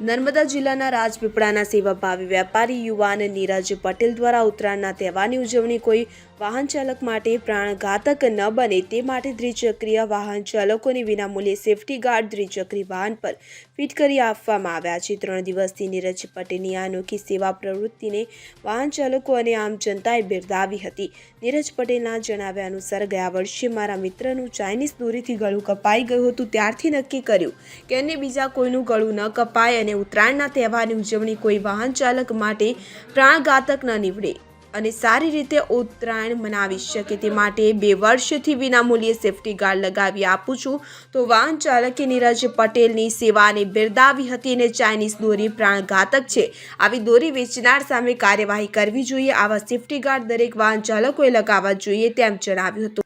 નર્મદા જિલ્લાના રાજપીપળાના સેવાભાવી વેપારી યુવાન નીરજ પટેલ દ્વારા ઉત્તરાયણના તહેવારની ઉજવણી કોઈ વાહન ચાલક માટે પ્રાણઘાતક ન બને તે માટે દ્વિચક્રીય વાહન ચાલકોને વિનામૂલ્યે સેફટી ગાર્ડ દ્વિચક્રી વાહન પર ફિટ કરી આપવામાં આવ્યા છે. ત્રણ દિવસથી નીરજ પટેલની આ અનોખી સેવા પ્રવૃત્તિને વાહન ચાલકો અને આમ જનતાએ બિરદાવી હતી. નીરજ પટેલના જણાવ્યા અનુસાર, ગયા વર્ષે મારા મિત્રનું ચાઇનીઝ દોરીથી ગળું કપાઈ ગયું હતું. ત્યારથી નક્કી કર્યું કે અન્ય બીજા કોઈનું ગળું ન કપાય અને ઉત્તરાયણના તહેવારની ઉજવણી કોઈ વાહન ચાલક માટે પ્રાણઘાતક ન નીવડે. અને સારી રીતે ઉત્તરાયણ મનાવી શકે તે માટે બે વર્ષથી વિનામૂલ્યે સેફટી ગાર્ડ લગાવી આપું છું. તો વાહન ચાલકે નીરજ પટેલની સેવાને બિરદાવી હતી અને ચાઇનીઝ દોરી પ્રાણઘાતક છે. આવી દોરી વેચનાર સામે કાર્યવાહી કરવી જોઈએ. આવા સેફટી ગાર્ડ દરેક વાહન ચાલકોએ લગાવવા જોઈએ તેમ જણાવ્યું હતું.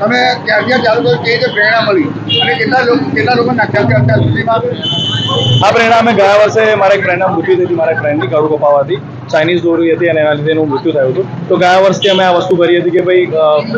તમે ક્યારથી ચાલુ કર્યું પ્રેરણા મળી અને કેટલા લોકો કેટલા લોકો અત્યાર સુધીમાં? આ પ્રેરણા અમે ગયા વર્ષે મારા એક ફ્રેન્ડના મૃત્યુ થઈ હતી મારા ફ્રેન્ડની ગળું કપાવાથી ચાઇનીઝ દોરી હતી અને એના લીધે એનું મૃત્યુ થયું હતું. તો ગયા વર્ષથી અમે આ વસ્તુ કરી હતી કે ભાઈ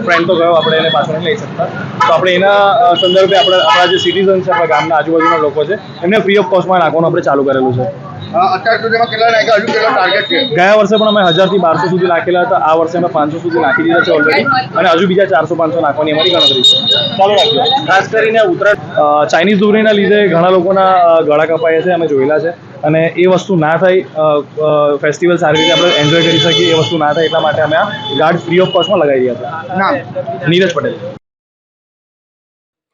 ફ્રેન્ડ તો ગયો, આપણે એને પાછળ નહીં લઈ શકતા. તો આપણે એના સંદર્ભે આપણે, આપણા જે સિટીઝન છે, આપણા ગામના આજુબાજુના લોકો છે, એમને ફ્રી ઓફ કોસ્ટમાં નાખવાનું આપણે ચાલુ કરેલું છે. અત્યાર સુધીમાં કેટલા નાખ્યા હજુ કેટલો ટાર્ગેટ છે? ગયા વર્ષે પણ અમે હજારથી બારસો સુધી નાખેલા હતા આ વર્ષે અમે પાંચસો સુધી નાખી દીધા છે ઓલરેડી અને હજુ બીજા ચારસો પાંચસો નાખવાની અમારી ગણતરી છે. ચાલુ રાખજો. ખાસ કરીને ઉત્તરાયણ ચાઇનીઝ દોરીના લીધે ઘણા લોકોના ગળા કપાયા છે અમે જોયેલા છે. અને એ વસ્તુ ના થાય ફેસ્ટિવલ સારી રીતે આપણે એન્જોય કરી શકીએ એ વસ્તુ ના થાય એટલા માટે અમે આ ગાર્ડ ફ્રી ઓફ કોસ્ટમાં લગાવી રહ્યા છે નીરજ પટેલ.